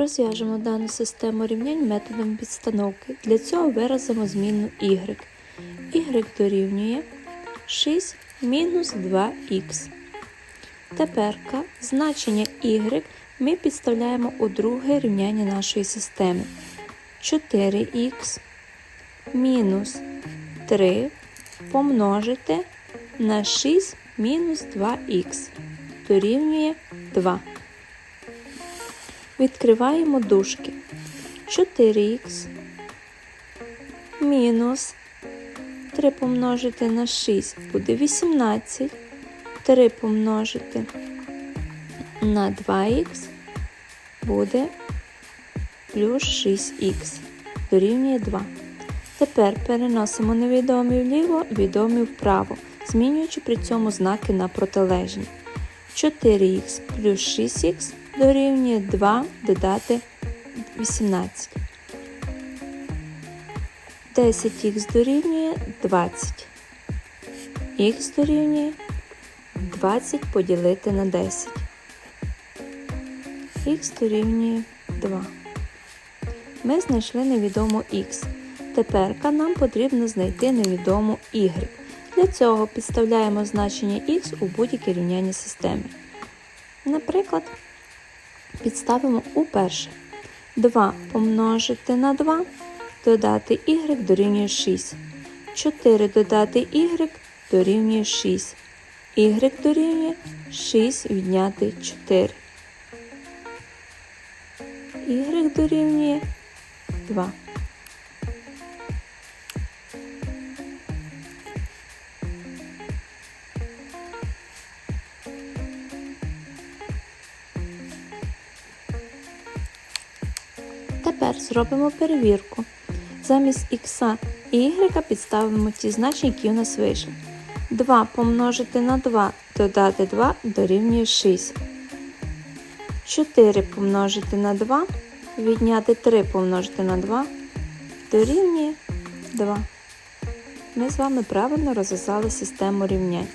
Розв'яжемо дану систему рівнянь методом підстановки. Для цього виразимо змінну y. y дорівнює 6 мінус 2х. Теперка значення y ми підставляємо у друге рівняння нашої системи. 4х мінус 3 помножити на 6 мінус 2х дорівнює 2. Відкриваємо дужки. 4х мінус 3 помножити на 6 буде 18. 3 помножити на 2х буде плюс 6х дорівнює 2. Тепер переносимо невідомі вліво, відомі вправо, змінюючи при цьому знаки на протилежні. 4х плюс 6х дорівнює 2 додати 18. 10х дорівнює 20. Х дорівнює 20 поділити на 10. Х дорівнює 2. Ми знайшли невідому х. Тепер нам потрібно знайти невідому y. Для цього підставляємо значення х у будь-яке рівняння системи. Наприклад, підставимо у перше. 2 помножити на 2, додати y дорівнює 6. 4 додати y дорівнює 6. y дорівнює 6 відняти 4. y дорівнює 2. Тепер зробимо перевірку. Замість х і y підставимо ті значення, які у нас вийшли. 2 помножити на 2 додати 2 дорівнює 6. 4 помножити на 2, відняти 3 помножити на 2 дорівнює 2. Ми з вами правильно розв'язали систему рівнянь.